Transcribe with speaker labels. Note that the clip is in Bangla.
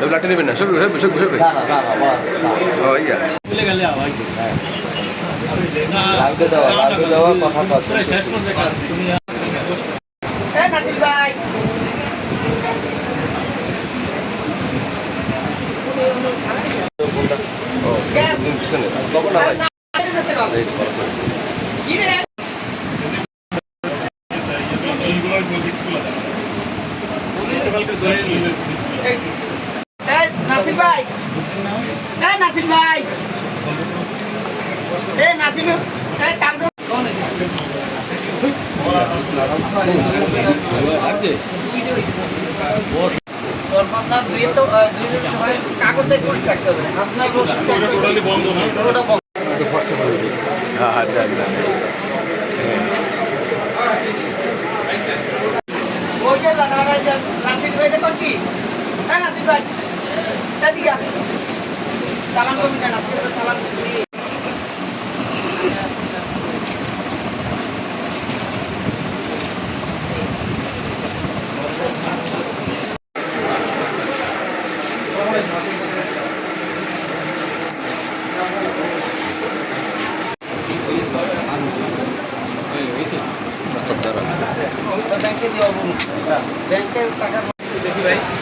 Speaker 1: ব্লাডটা নেবেন না সব সব সব সব ও ইয়া
Speaker 2: দেওয়া কথা তো আছে।
Speaker 3: হ্যাঁ নাসির ভাই
Speaker 1: ও পিছনে কখন না ভাই এই তো,
Speaker 3: কি রে এই এই নাসির ভাই এই নাসির ভাই এই নাসির এই টাঙ্গ সর্বদা দুই তো দুই কাগজে রাখতে হবে আপনার ভাই দেখুন কি? হ্যাঁ ভাই এদিকে। চালান কমি দেন আজকে তো চালান দিয়ে ব্যাংকে দিয়ে ব্যাংকে টাকা দেখি ভাই।